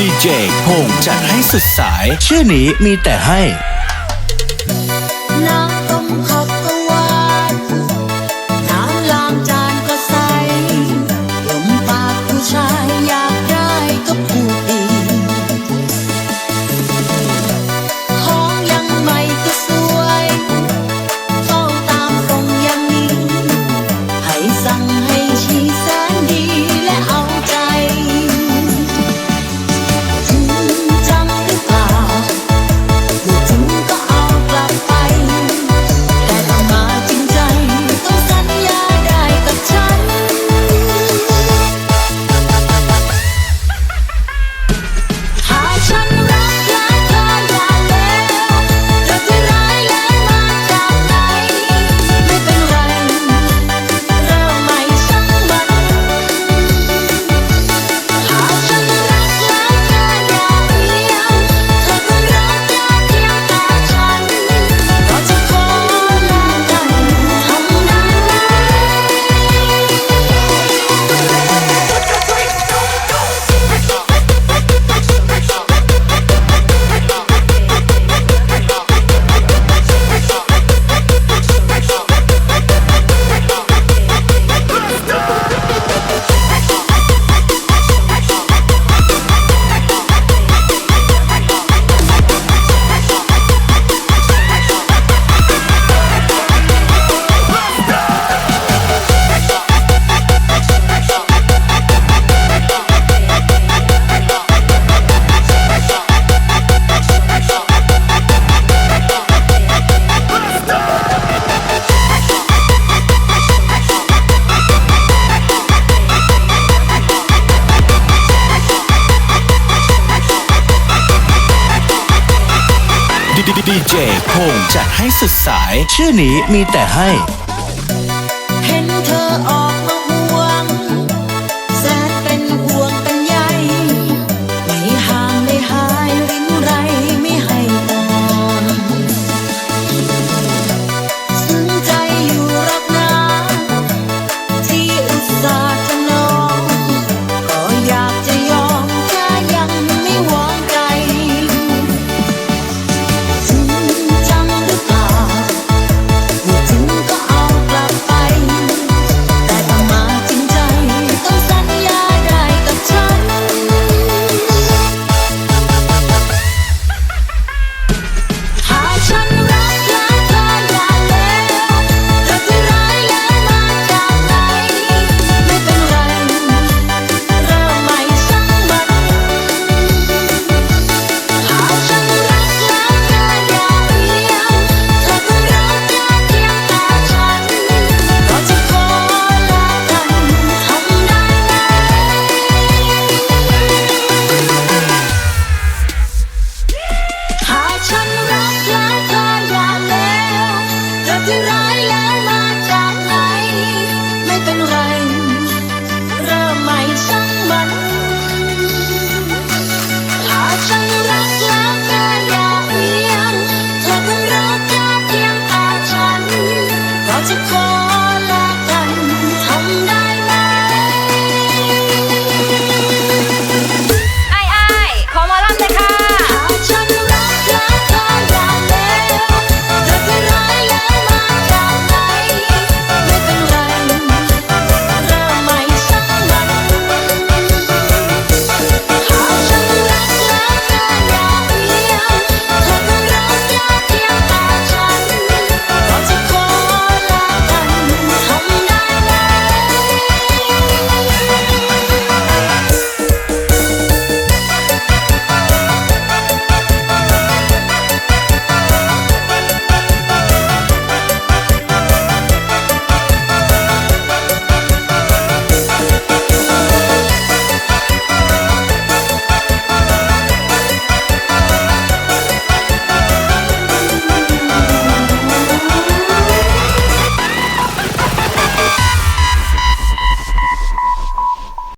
ดีเจพงจัดให้สุดสาย ชื่อนี้มีแต่ให้ ดีเจพงจัดให้สุดสาย ชื่อนี้มีแต่ให้